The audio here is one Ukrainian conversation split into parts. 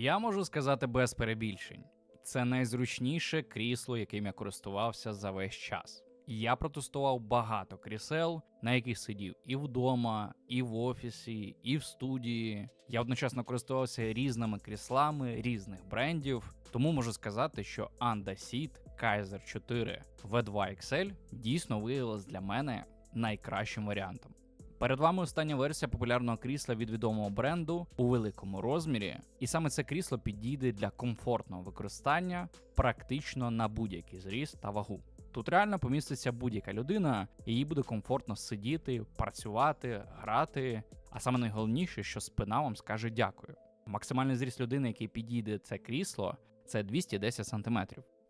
Я можу сказати без перебільшень. Це найзручніше крісло, яким я користувався за весь час. Я протестував багато крісел, на яких сидів і вдома, і в офісі, і в студії. Я одночасно користувався різними кріслами різних брендів, тому можу сказати, що Anda Seat Kaiser 4 V2 XL дійсно виявилась для мене найкращим варіантом. Перед вами остання версія популярного крісла від відомого бренду у великому розмірі, і саме це крісло підійде для комфортного використання практично на будь-який зріст та вагу. Тут реально поміститься будь-яка людина, і їй буде комфортно сидіти, працювати, грати. А саме найголовніше, що спина вам скаже дякую. Максимальний зріст людини, який підійде це крісло, це 210 см,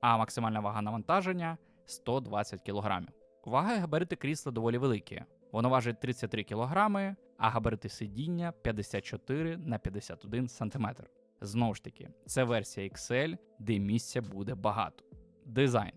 а максимальна вага навантаження 120 кг. Вага і габарити крісла доволі великі. Воно важить 33 кг, а габарити сидіння 54 на 51 см. Знову ж таки, це версія XL, де місця буде багато. Дизайн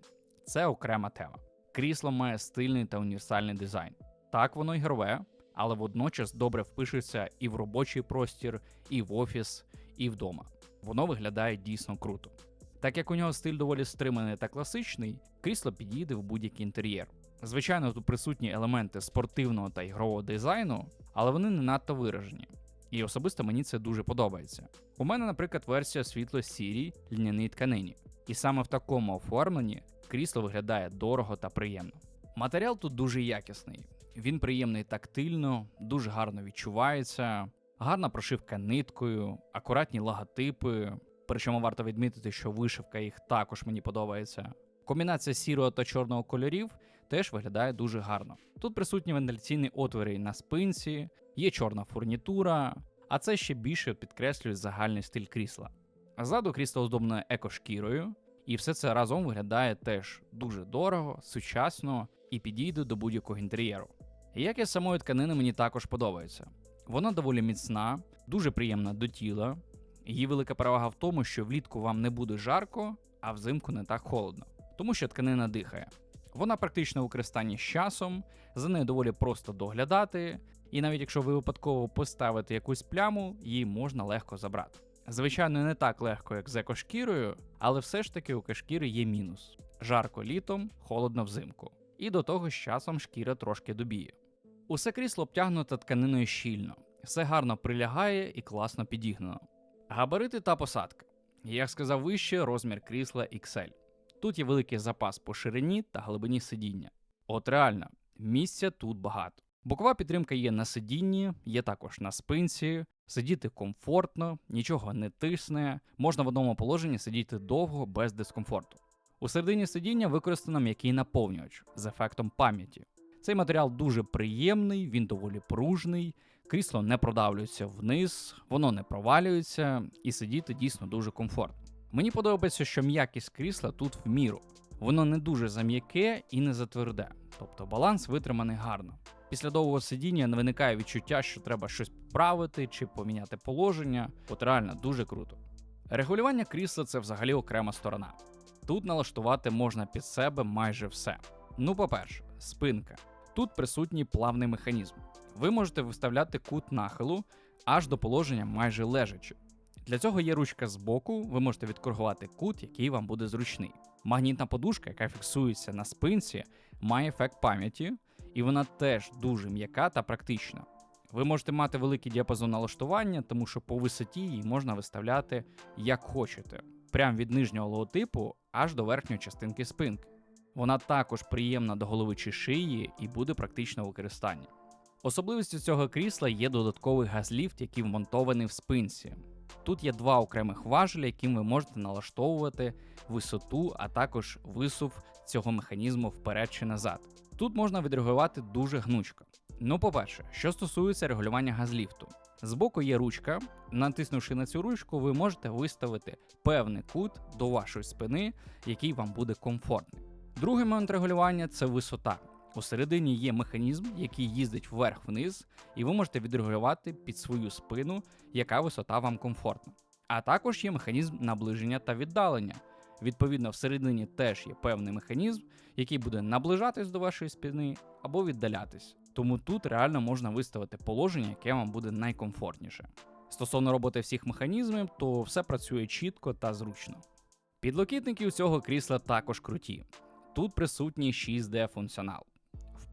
це окрема тема. Крісло має стильний та універсальний дизайн. Так, воно ігрове, але водночас добре впишеться і в робочий простір, і в офіс, і вдома. Воно виглядає дійсно круто. Так як у нього стиль доволі стриманий та класичний, крісло підійде в будь-який інтер'єр. Звичайно, тут присутні елементи спортивного та ігрового дизайну, але вони не надто виражені. І особисто мені це дуже подобається. У мене, наприклад, версія світло-сірій льняній тканині, і саме в такому оформленні крісло виглядає дорого та приємно. Матеріал тут дуже якісний, він приємний тактильно, дуже гарно відчувається, гарна прошивка ниткою, акуратні логотипи. Причому варто відмітити, що вишивка їх також мені подобається. Комбінація сірого та чорного кольорів теж виглядає дуже гарно. Тут присутні вентиляційні отвори на спинці, є чорна фурнітура, а це ще більше підкреслює загальний стиль крісла. Ззаду крісло оздоблене екошкірою, і все це разом виглядає теж дуже дорого, сучасно і підійде до будь-якого інтер'єру. Якість самої тканини мені також подобається. Вона доволі міцна, дуже приємна до тіла. Її велика перевага в тому, що влітку вам не буде жарко, а взимку не так холодно, тому що тканина дихає. Вона практично у використанні з часом, за нею доволі просто доглядати, і навіть якщо ви випадково поставите якусь пляму, її можна легко забрати. Звичайно, не так легко, як з екошкірою, але все ж таки у кашкіри є мінус: жарко літом, холодно взимку. І до того з часом шкіра трошки добіє. Усе крісло обтягнуто тканиною щільно, все гарно прилягає і класно підігнано. Габарити та посадка. Як сказав вище, розмір крісла XL. Тут є великий запас по ширині та глибині сидіння. От реально, місця тут багато. Бокова підтримка є на сидінні, є також на спинці. Сидіти комфортно, нічого не тисне, можна в одному положенні сидіти довго без дискомфорту. У середині сидіння використано м'який наповнювач з ефектом пам'яті. Цей матеріал дуже приємний, він доволі пружний, крісло не продавлюється вниз, воно не провалюється, і сидіти дійсно дуже комфортно. Мені подобається, що м'якість крісла тут в міру. Воно не дуже зам'яке і не затверде, тобто баланс витриманий гарно. Після довгого сидіння не виникає відчуття, що треба щось поправити чи поміняти положення. От реально дуже круто. Регулювання крісла це взагалі окрема сторона. Тут налаштувати можна під себе майже все. Ну, по-перше, спинка. Тут присутній плавний механізм. Ви можете виставляти кут нахилу аж до положення майже лежачи. Для цього є ручка з боку, ви можете відкоригувати кут, який вам буде зручний. Магнітна подушка, яка фіксується на спинці, має ефект пам'яті, і вона теж дуже м'яка та практична. Ви можете мати великий діапазон налаштування, тому що по висоті її можна виставляти як хочете, прямо від нижнього логотипу аж до верхньої частинки спинки. Вона також приємна до голови чи шиї і буде практично в використанні. Особливістю цього крісла є додатковий газліфт, який вмонтований в спинці. Тут є два окремих важеля, яким ви можете налаштовувати висоту, а також висув цього механізму вперед чи назад. Тут можна відрегулювати дуже гнучко. Ну, по-перше, що стосується регулювання газліфту. Збоку є ручка, натиснувши на цю ручку, ви можете виставити певний кут до вашої спини, який вам буде комфортний. Другий момент регулювання це висота. Усередині є механізм, який їздить вверх-вниз, і ви можете відрегулювати під свою спину, яка висота вам комфортна. А також є механізм наближення та віддалення. Відповідно, всередині теж є певний механізм, який буде наближатись до вашої спини або віддалятись. Тому тут реально можна виставити положення, яке вам буде найкомфортніше. Стосовно роботи всіх механізмів, то все працює чітко та зручно. Підлокітники у цього крісла також круті. Тут присутній 6D функціонал.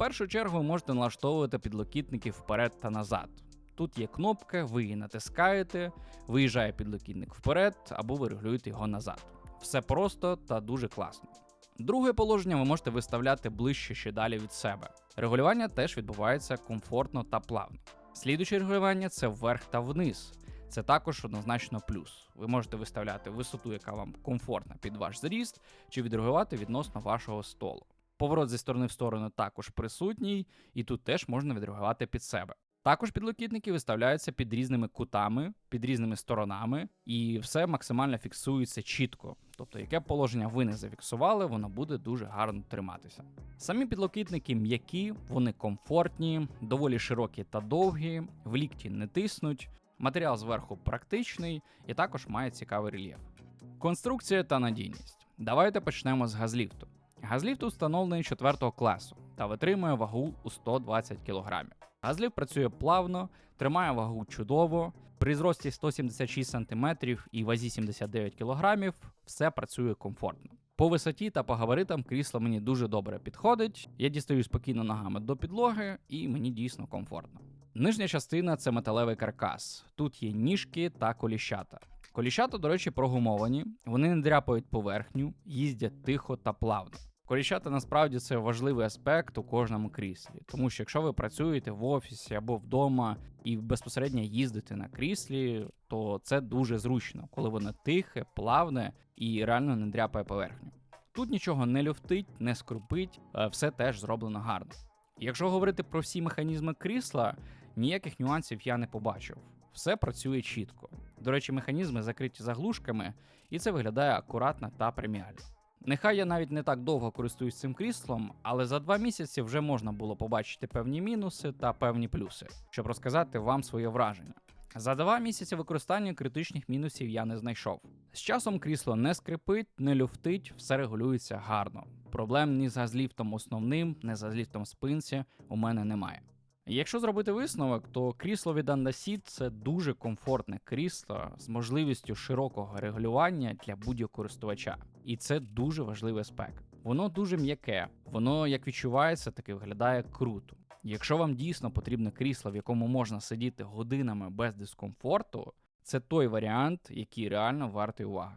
Першу чергу можете налаштовувати підлокітники вперед та назад. Тут є кнопка, ви її натискаєте, виїжджає підлокітник вперед або ви регулюєте його назад. Все просто та дуже класно. Друге положення ви можете виставляти ближче ще далі від себе. Регулювання теж відбувається комфортно та плавно. Слідуюче регулювання це вверх та вниз. Це також однозначно плюс. Ви можете виставляти висоту, яка вам комфортна під ваш зріст, чи відрегулювати відносно вашого столу. Поворот зі сторони в сторону також присутній, і тут теж можна відрегулювати під себе. Також підлокітники виставляються під різними кутами, під різними сторонами, і все максимально фіксується чітко. Тобто, яке положення ви не зафіксували, воно буде дуже гарно триматися. Самі підлокітники м'які, вони комфортні, доволі широкі та довгі, в лікті не тиснуть. Матеріал зверху практичний і також має цікавий рельєф. Конструкція та надійність. Давайте почнемо з газліфту. Газліфт установлений 4 класу та витримує вагу у 120 кг. Газліфт працює плавно, тримає вагу чудово. При зрості 176 см і вазі 79 кг все працює комфортно. По висоті та по габаритам крісло мені дуже добре підходить. Я дістаю спокійно ногами до підлоги, і мені дійсно комфортно. Нижня частина це металевий каркас. Тут є ніжки та коліщата. Коліщата, до речі, прогумовані, вони не дряпають поверхню, їздять тихо та плавно. Коліщата насправді це важливий аспект у кожному кріслі, тому що якщо ви працюєте в офісі або вдома і безпосередньо їздите на кріслі, то це дуже зручно, коли воно тихе, плавне і реально не дряпає поверхню. Тут нічого не люфтить, не скрупить, е, все теж зроблено гарно. Якщо говорити про всі механізми крісла, ніяких нюансів я не побачив. Все працює чітко. До речі, механізми закриті заглушками, і це виглядає акуратно та преміально. Нехай я навіть не так довго користуюсь цим кріслом, але за два місяці вже можна було побачити певні мінуси та певні плюси, щоб розказати вам своє враження. За два місяці використання критичних мінусів я не знайшов. З часом крісло не скрипить, не люфтить, все регулюється гарно. Проблем ні з газліфтом основним, ні з газліфтом спинці у мене немає. Якщо зробити висновок, то крісло від Andasit – це дуже комфортне крісло з можливістю широкого регулювання для будь-якого користувача. І це дуже важливий аспект. Воно дуже м'яке, воно як відчувається, так і виглядає круто. Якщо вам дійсно потрібне крісло, в якому можна сидіти годинами без дискомфорту, це той варіант, який реально вартий уваги.